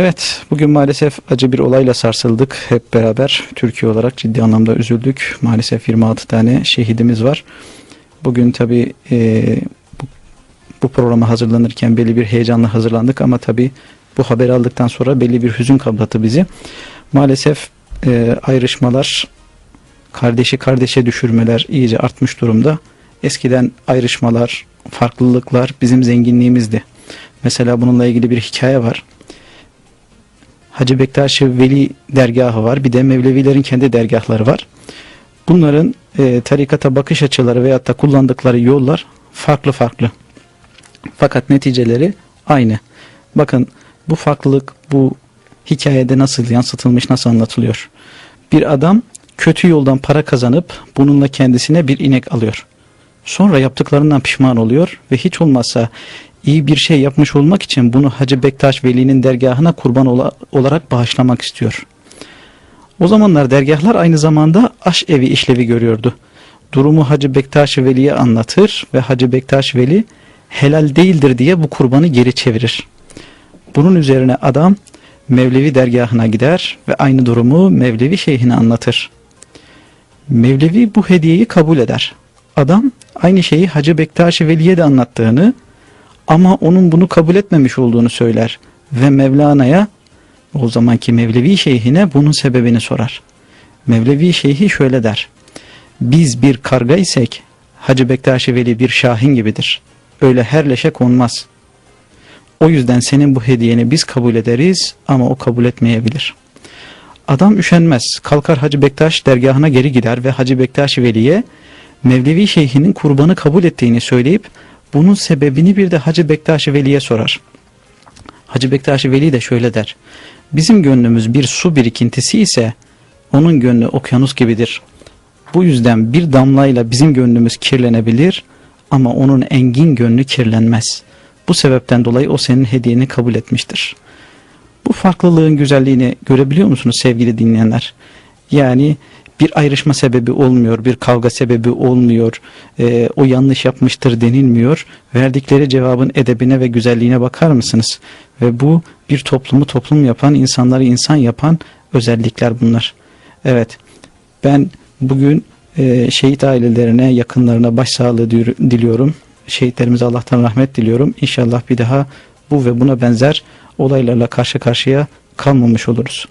Evet, bugün maalesef acı bir olayla sarsıldık hep beraber. Türkiye olarak ciddi anlamda üzüldük. Maalesef 26 tane şehidimiz var. Bugün tabii e, bu, bu programa hazırlanırken belli bir heyecanla hazırlandık ama tabii bu haberi aldıktan sonra belli bir hüzün kapladı bizi. Maalesef e, ayrışmalar, kardeşi kardeşe düşürmeler iyice artmış durumda. Eskiden ayrışmalar, farklılıklar bizim zenginliğimizdi. Mesela bununla ilgili bir hikaye var. Hacı Bektaş Veli dergahı var. Bir de Mevlevilerin kendi dergahları var. Bunların e, tarikata bakış açıları veyahut da kullandıkları yollar farklı farklı. Fakat neticeleri aynı. Bakın bu farklılık bu hikayede nasıl yansıtılmış, nasıl anlatılıyor. Bir adam kötü yoldan para kazanıp bununla kendisine bir inek alıyor. Sonra yaptıklarından pişman oluyor ve hiç olmazsa iyi bir şey yapmış olmak için bunu Hacı Bektaş Veli'nin dergahına kurban ola- olarak bağışlamak istiyor. O zamanlar dergahlar aynı zamanda aş evi işlevi görüyordu. Durumu Hacı Bektaş Veli'ye anlatır ve Hacı Bektaş Veli helal değildir diye bu kurbanı geri çevirir. Bunun üzerine adam Mevlevi dergahına gider ve aynı durumu Mevlevi şeyhine anlatır. Mevlevi bu hediyeyi kabul eder. Adam aynı şeyi Hacı Bektaş Veli'ye de anlattığını ama onun bunu kabul etmemiş olduğunu söyler ve Mevlana'ya o zamanki Mevlevi şeyhine bunun sebebini sorar. Mevlevi şeyhi şöyle der. Biz bir karga isek Hacı Bektaş Veli bir şahin gibidir. Öyle her leşe konmaz. O yüzden senin bu hediyeni biz kabul ederiz ama o kabul etmeyebilir. Adam üşenmez. Kalkar Hacı Bektaş dergahına geri gider ve Hacı Bektaş Veli'ye Mevlevi şeyhinin kurbanı kabul ettiğini söyleyip bunun sebebini bir de Hacı Bektaş Veli'ye sorar. Hacı Bektaş Veli de şöyle der. Bizim gönlümüz bir su birikintisi ise onun gönlü okyanus gibidir. Bu yüzden bir damlayla bizim gönlümüz kirlenebilir ama onun engin gönlü kirlenmez. Bu sebepten dolayı o senin hediyeni kabul etmiştir. Bu farklılığın güzelliğini görebiliyor musunuz sevgili dinleyenler? Yani bir ayrışma sebebi olmuyor, bir kavga sebebi olmuyor, e, o yanlış yapmıştır denilmiyor. Verdikleri cevabın edebine ve güzelliğine bakar mısınız? Ve bu bir toplumu toplum yapan, insanları insan yapan özellikler bunlar. Evet, ben bugün e, şehit ailelerine, yakınlarına başsağlığı diliyor- diliyorum. Şehitlerimize Allah'tan rahmet diliyorum. İnşallah bir daha bu ve buna benzer olaylarla karşı karşıya kalmamış oluruz.